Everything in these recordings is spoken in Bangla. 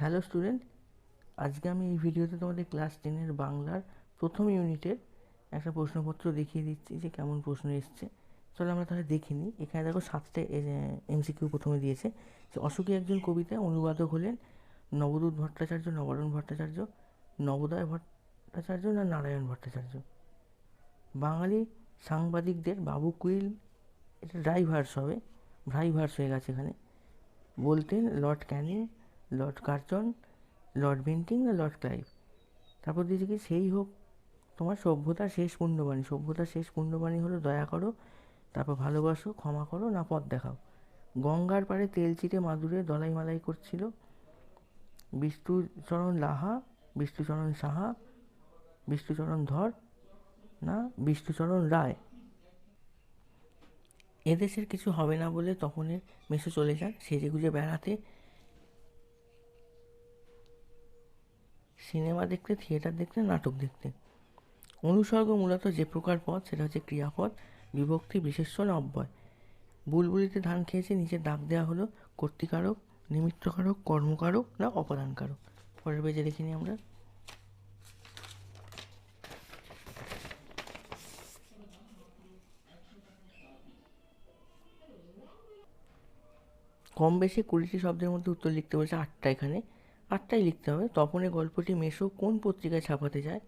হ্যালো স্টুডেন্ট আজকে আমি এই ভিডিওতে তোমাদের ক্লাস টেনের বাংলার প্রথম ইউনিটের একটা প্রশ্নপত্র দেখিয়ে দিচ্ছি যে কেমন প্রশ্ন এসছে। চলো আমরা তাহলে দেখে নিই। এখানে দেখো সাতটা এমসিকিউ প্রথমে দিয়েছে যে অশোকী একজন কবিতা অনুবাদক হলেন নবদূত ভট্টাচার্য, নবরণ ভট্টাচার্য, নবোদয় ভট্টাচার্য না নারায়ণ ভট্টাচার্য। বাঙালি সাংবাদিকদের বাবু কুইল, এটা ড্রাইভার্স হবে ড্রাইভার্স হয়ে গেছে এখানে। বলতেন, Lord Canning Lord Curzon, Lord Bentinck না লর্ড ক্লাইভ? তারপর দিয়েছে কি সেই হোক, তোমার সভ্যতার শেষ পুণ্যবাণী সভ্যতার শেষ পুণ্যবাণী হলো দয়া করো, তারপর ভালোবাসো, ক্ষমা করো, না পথ দেখাও। গঙ্গার পাড়ে তেল চিটে মাদুরে দলাই মালাই করছিল। বিষ্ণুচরণ লাহা, বিষ্ণুচরণ সাহা, বিষ্ণুচরণ ধর, না বিষ্ণুচরণ রায়। এদেশের কিছু হবে না বলে তপনের মেসে চলে যান, সেজে গুজে বেড়াতে সিনেমা দেখতে, থিয়েটার দেখতে, নাটক দেখতে। অনুসর্গ মূলত যে প্রকার পদ সেটা হচ্ছে ক্রিয়াপদ বিভক্তি বিশেষ্য না অব্যয়। বুলবুলিতে ধান খেয়েছে নিচে দাগ দেওয়া হলো, কর্তিকারক, নিমিত্তকারক, কর্মকারক না অপদানকারক। পরের পেজে দেখে নিই আমরা। কম বেশি কুড়িটি শব্দের মধ্যে উত্তর লিখতে বলছে আটটা এখানে। আটটাই লিখতে হবে। তপনের গল্পটি মেশো, কোন পত্রিকায় ছাপাতে যায়?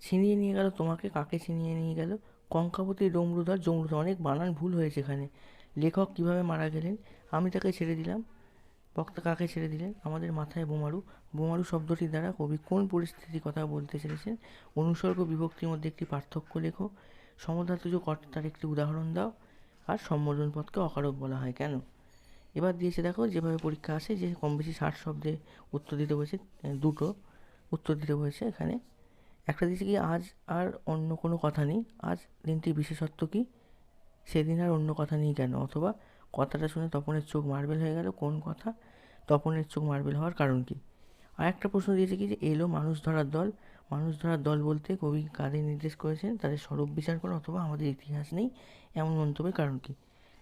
ছিনিয়ে নিয়ে গেল তোমাকে, কাকে ছিনিয়ে নিয়ে গেল? কঙ্কাবতী ডমরুধর জমরুধর অনেক বানান ভুল হয়েছে এখানে। লেখক কীভাবে মারা গেলেন? আমি তাকে ছেড়ে দিলাম। বক্তা কাকে ছেড়ে দিলেন? আমাদের মাথায় বোমারু। বোমারু শব্দটির দ্বারা কবি কোন পরিস্থিতির কথা বলতে চেয়েছেন? অনুসর্গ বিভক্তির মধ্যে একটি পার্থক্য লেখো। সমধাতুজ কর্তার একটি উদাহরণ দাও। আর সম্বোধন পদকে অকারক বলা হয়। কেন? এবার দিয়েছে দেখো যেভাবে পরীক্ষা আসে, যে কম বেশি ষাট শব্দে উত্তর দিতে বলেছে দুটো উত্তর দিতে বলেছে এখানে। একটা দিয়েছে কি, আজ আর অন্য কোনো কথা নেই, আজ দিনটির বিশেষত্ব কি? সেদিন আর অন্য কথা নেই কেন? অথবা কথাটা শুনে তপনের চোখ মার্বেল হয়ে গেল, কোন কথা? তপনের চোখ মার্বেল হওয়ার কারণ কী? আর একটা প্রশ্ন দিয়েছে কি যে, এলো মানুষ ধরার দল। মানুষ ধরার দল বলতে কবি কাদের নির্দেশ করেছেন? তাদের স্বরূপ বিচার করে, অথবা আমাদের ইতিহাস নেই, এমন মন্তব্যের কারণ কী?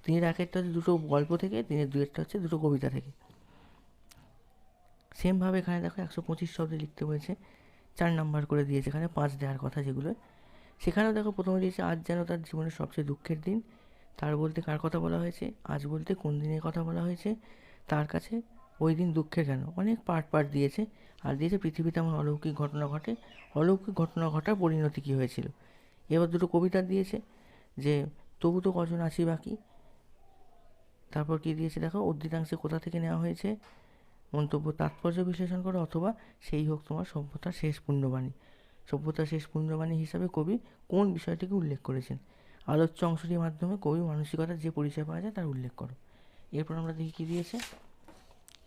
তিনের এক একটা হচ্ছে দুটো গল্প থেকে তিনের দু একটা হচ্ছে দুটো কবিতা থেকে। সেমভাবে এখানে দেখো একশো পঁচিশ শব্দে লিখতে হয়েছে, চার নাম্বার করে দিয়েছে এখানে পাঁচ দেওয়ার কথা যেগুলো। সেখানেও দেখো প্রথমে দিয়েছে, আজ যেন তার জীবনের সবচেয়ে দুঃখের দিন। তার বলতে কার কথা বলা হয়েছে? আজ বলতে কোন দিনের কথা বলা হয়েছে? তার কাছে ওই দিন দুঃখের কেন? অনেক পার্ট পার্ট দিয়েছে। আর দিয়েছে, পৃথিবীতে এমন অলৌকিক ঘটনা ঘটে, অলৌকিক ঘটনা ঘটার পরিণতি কী হয়েছিল? এবার দুটো কবিতা দিয়েছে যে, তবু তো কজন আছি বাকি? তারপর কী দিয়েছে দেখো? অধিকাংশে কোথা থেকে নেওয়া হয়েছে? মন্তব্য তাৎপর্য বিশ্লেষণ করো অথবা সেই হোক তোমার সভ্যতার শেষ পুণ্যবাণী। সভ্যতার শেষ পুণ্যবাণী হিসাবে কবি কোন বিষয়টিকে উল্লেখ করেছেন? আলোচ্য অংশটির মাধ্যমে কবি মানসিকতার যে পরিচয় পাওয়া যায় তার উল্লেখ করো। এরপর আমরা দেখি কী দিয়েছে?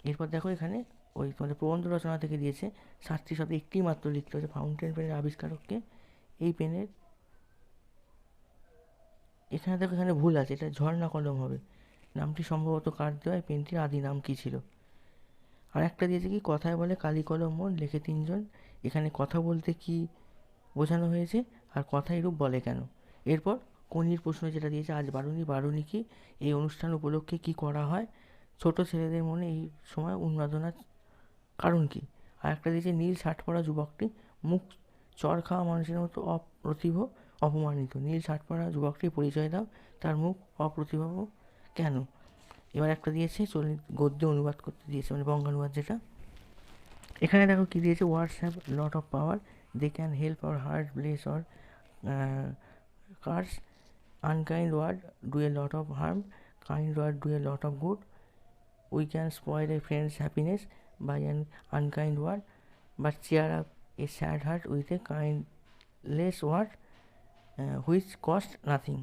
এরপর দেখো এখানে ওই তোমাদের প্রবন্ধ রচনা থেকে দিয়েছে, সাতটি শব্দ একটি মাত্র লিখতে হচ্ছে ফাউন্টেন পেনের আবিষ্কারককে। এই পেনের, এখানে দেখো এখানে ভুল আছে, এটা ঝর্ণা কলম হবে। নামটি সম্ভবত কার দেওয়া, এই পেনটির আদি নাম কী ছিল? আর একটা দিয়েছে কি, কথায় বলে কালি কলম মন, লেখে তিনজন। এখানে কথা বলতে কি বোঝানো হয়েছে আর কথাই রূপ বলে কেন? এরপর কনির প্রশ্ন যেটা দিয়েছে, আজ বারুনি বারুনি কি? এই অনুষ্ঠান উপলক্ষে কি করা হয়? ছোট ছেলেদের মনে এই সময় উন্মাদনার কারণ কি? আর একটা দিয়েছে, নীল শার্ট পরা যুবকটি মুখ চর খাওয়া মানুষের মতো অপ্রতিভ, অপমানিত। নীল শার্ট পরা যুবকটির পরিচয় দাও, তার মুখ অপ্রতিভ কেন? এবার একটা দিয়েছে চলে গদ্যে অনুবাদ করতে দিয়েছে মানে বঙ্গানুবাদ যেটা। এখানে দেখো কী দিয়েছে have lot of power they can help our heart bless or curse unkind word do a lot of harm kind word do a lot of good we can spoil a friends happiness by an unkind word but cheer up a sad heart with a kindless word which cost nothing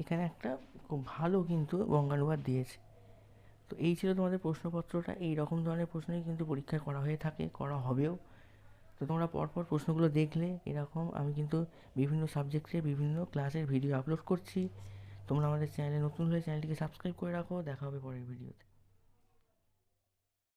এখানে একটা খুব ভালো কিন্তু বঙ্গানুবাদ দিয়েছে। তো এই ছিল তোমাদের প্রশ্নপত্রটা। এই রকম ধরনের প্রশ্নই কিন্তু পরীক্ষায় করা হয়ে থাকে, করা হবেও। তো তোমরা পরপর প্রশ্নগুলো দেখলে এরকম আমি কিন্তু বিভিন্ন সাবজেক্টে বিভিন্ন ক্লাসের ভিডিও আপলোড করছি। তোমরা আমাদের চ্যানেলে নতুন হলে চ্যানেলটিকে সাবস্ক্রাইব করে রাখো। দেখা হবে পরের ভিডিওতে